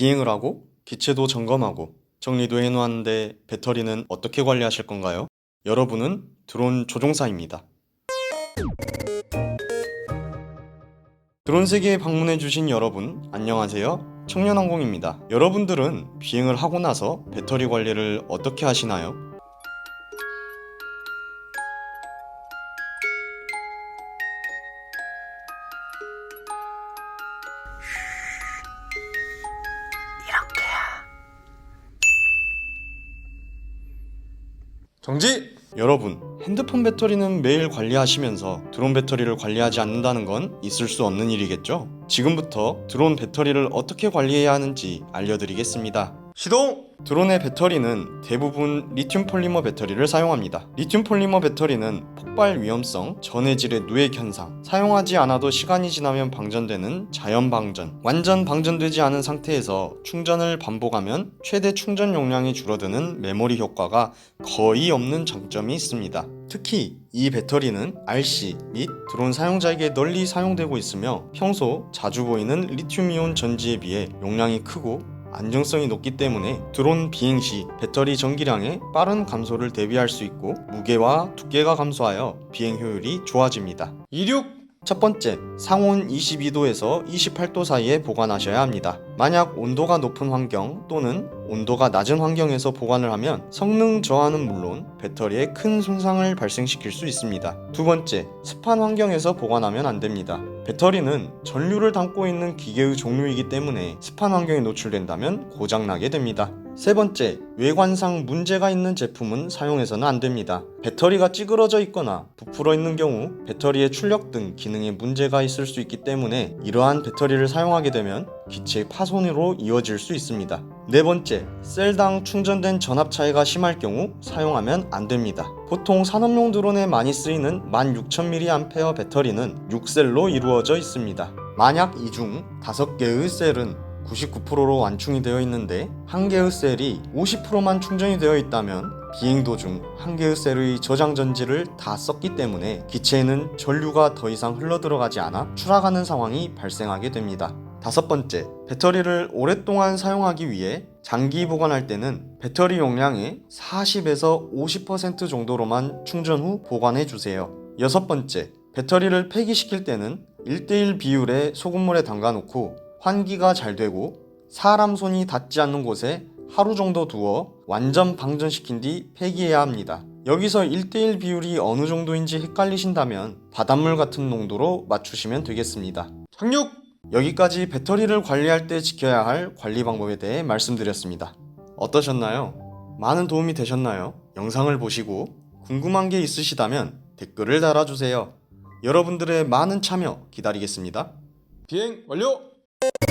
비행을 하고 기체도 점검하고 정리도 해놓았는데 배터리는 어떻게 관리하실 건가요? 여러분은 드론 조종사입니다. 드론 세계에 방문해주신 여러분, 안녕하세요. 청년항공입니다. 여러분들은 비행을 하고 나서 배터리 관리를 어떻게 하시나요? 정지! 여러분, 핸드폰 배터리는 매일 관리하시면서 드론 배터리를 관리하지 않는다는 건 있을 수 없는 일이겠죠? 지금부터 드론 배터리를 어떻게 관리해야 하는지 알려드리겠습니다. 시동! 드론의 배터리는 대부분 리튬 폴리머 배터리를 사용합니다. 리튬 폴리머 배터리는 폭발 위험성, 전해질의 누액 현상, 사용하지 않아도 시간이 지나면 방전되는 자연 방전, 완전 방전되지 않은 상태에서 충전을 반복하면 최대 충전 용량이 줄어드는 메모리 효과가 거의 없는 장점이 있습니다. 특히 이 배터리는 RC 및 드론 사용자에게 널리 사용되고 있으며 평소 자주 보이는 리튬이온 전지에 비해 용량이 크고 안정성이 높기 때문에 드론 비행 시 배터리 전기량의 빠른 감소를 대비할 수 있고 무게와 두께가 감소하여 비행 효율이 좋아집니다. 26 첫 번째, 상온 22도에서 28도 사이에 보관하셔야 합니다. 만약 온도가 높은 환경 또는 온도가 낮은 환경에서 보관을 하면 성능 저하는 물론 배터리에 큰 손상을 발생시킬 수 있습니다. 두 번째, 습한 환경에서 보관하면 안 됩니다. 배터리는 전류를 담고 있는 기계의 종류이기 때문에 습한 환경에 노출된다면 고장나게 됩니다. 세 번째, 외관상 문제가 있는 제품은 사용해서는 안 됩니다. 배터리가 찌그러져 있거나 부풀어 있는 경우 배터리의 출력 등 기능에 문제가 있을 수 있기 때문에 이러한 배터리를 사용하게 되면 기체 파손으로 이어질 수 있습니다. 네 번째, 셀당 충전된 전압 차이가 심할 경우 사용하면 안 됩니다. 보통 산업용 드론에 많이 쓰이는 16,000mAh 배터리는 6셀로 이루어져 있습니다. 만약 이 중 5개의 셀은 99%로 완충이 되어 있는데 한 개의 셀이 50%만 충전이 되어 있다면 비행 도중 한 개의 셀의 저장 전지를 다 썼기 때문에 기체에는 전류가 더 이상 흘러 들어가지 않아 추락하는 상황이 발생하게 됩니다. 다섯 번째, 배터리를 오랫동안 사용하기 위해 장기 보관할 때는 배터리 용량의 40에서 50% 정도로만 충전 후 보관해 주세요. 여섯 번째, 배터리를 폐기시킬 때는 1대1 비율의 소금물에 담가 놓고 환기가 잘 되고 사람 손이 닿지 않는 곳에 하루 정도 두어 완전 방전시킨 뒤 폐기해야 합니다. 여기서 1대1 비율이 어느 정도인지 헷갈리신다면 바닷물 같은 농도로 맞추시면 되겠습니다. 착륙! 여기까지 배터리를 관리할 때 지켜야 할 관리 방법에 대해 말씀드렸습니다. 어떠셨나요? 많은 도움이 되셨나요? 영상을 보시고 궁금한 게 있으시다면 댓글을 달아주세요. 여러분들의 많은 참여 기다리겠습니다. 비행 완료! you